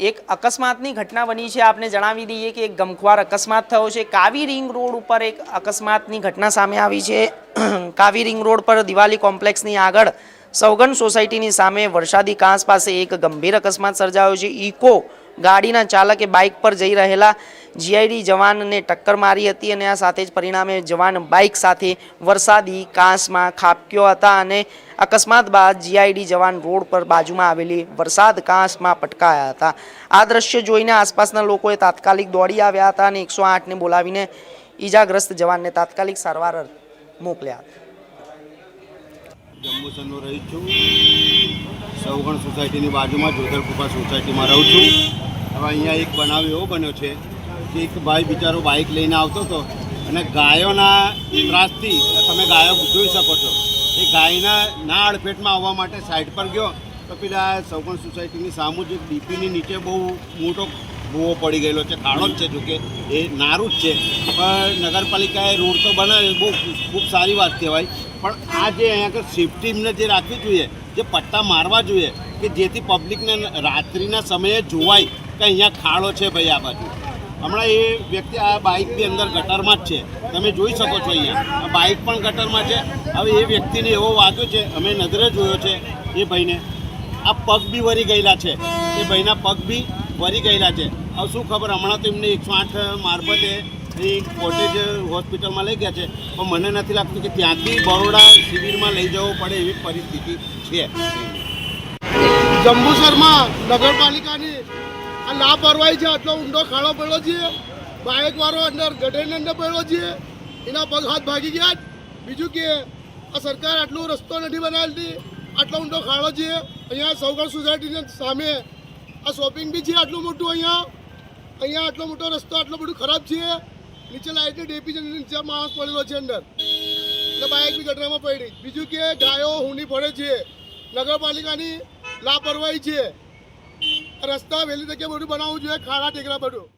એક અકસ્માતની ઘટના બની છે, આપને જણાવી દઈએ કે એક ગમખ્વાર અકસ્માત થયો છે. કાવી રિંગ રોડ ઉપર એક અકસ્માતની ઘટના સામે આવી છે. કાવી રિંગ રોડ પર દિવાલી કોમ્પ્લેક્સની આગળ સૌગન સોસાયટીની સામે વરસાદી કાંસ પાસે એક ગંભીર અકસ્માત સર્જાયો છે. ઇકો ગાડીના ચાલકે બાઇક પર જઈ રહેલા જીઆઈડી જવાનને ટક્કર મારી હતી અને આ સાથે જ પરિણામે જવાન બાઇક સાથે વરસાદી કાંસમાં ખાબક્યો હતા અને અકસ્માત બાદ જીઆઈડી જવાન રોડ પર બાજુમાં આવેલી વરસાદ કાંસમાં પટકાયા હતા. આ દ્રશ્ય જોઈને આસપાસના લોકોએ તાત્કાલિક દોડી આવ્યા હતા અને એકસો આઠને બોલાવીને ઈજાગ્રસ્ત જવાનને તાત્કાલિક સારવાર મોકલ્યા હતા. જંબુસરનો રહી છું. સૌગણ સોસાયટીની બાજુમાં જોધરકુપા સોસાયટીમાં રહું છું. હવે અહીંયા એક બનાવ એવો બન્યો છે કે એક ભાઈ બિચારો બાઇક લઈને આવતો હતો અને ગાયોના ત્રાસથી તમે ગાયો જોઈ શકો છો. એ ગાયના ના અડફેટમાં આવવા માટે સાઈડ પર ગયો તો પેલા સૌગણ સોસાયટીની સામું જ ડીપીની નીચે બહુ મોટો ભૂવો પડી ગયેલો છે ખાડો જ છે જોકે એ નારું જ છે. પણ નગરપાલિકાએ રોડ તો બનાવ્યો, બહુ ખૂબ સારી વાત કહેવાય. પણ આ જે અહીંયા આગળ સેફટી જે રાખવી જોઈએ, જે પટ્ટા મારવા જોઈએ, કે જેથી પબ્લિકને રાત્રિના સમયે જોવાય કે અહીંયા ખાડો છે ભાઈ આ બાજુ. હમણાં એ વ્યક્તિ આ બાઇકની અંદર ગટરમાં જ છે. તમે જોઈ શકો છો અહીંયા. બાઇક પણ ગટરમાં છે. હવે એ વ્યક્તિને એવો વાગ્યો છે, અમે નજરે જોયો છે એ ભાઈને. આ પગ બી વરી ગયેલા છે. એ ભાઈના પગ બી વરી ગયેલા છે. હવે શું ખબર, હમણાં તો એમને એકસો આઠ મારફતે એ કોટેજ હોસ્પિટલમાં લઈ ગયા છે. પણ મને નથી લાગતું કે ત્યાંથી બરોડા શિબિરમાં લઈ જવો પડે એવી પરિસ્થિતિ છે. જંબુસરમાં નગરપાલિકાની આ લાપરવાહી છે, આટલો ઊંડો ખાડો પડ્યો છે બાઇક વાળો અંદર ગઢેની અંદર પડ્યો છે એના પગ હાથ ભાગી ગયા. બીજું કે, આ સરકાર આટલો રસ્તો નથી બનાવેલી આટલો ઊંડો ખાડો છે અહીંયા સૌગણ સોસાયટીની સામે આ શોપિંગ બી છે આટલું મોટું અહીંયા. અહીંયા આટલો મોટો રસ્તો, આટલો બધું ખરાબ છે. નીચે લાઇટની ડેપી છે, નીચે માણસ પડેલો છે અંદર. એટલે બાઇક બી ગટરામાં પડી. બીજું કે, ગાયો, હુની પડે છે. નગરપાલિકાની લાપરવાહી છે. રસ્તા વહેલી તકે બધું બનાવવું જોઈએ ખાડા ટેકરા બધું.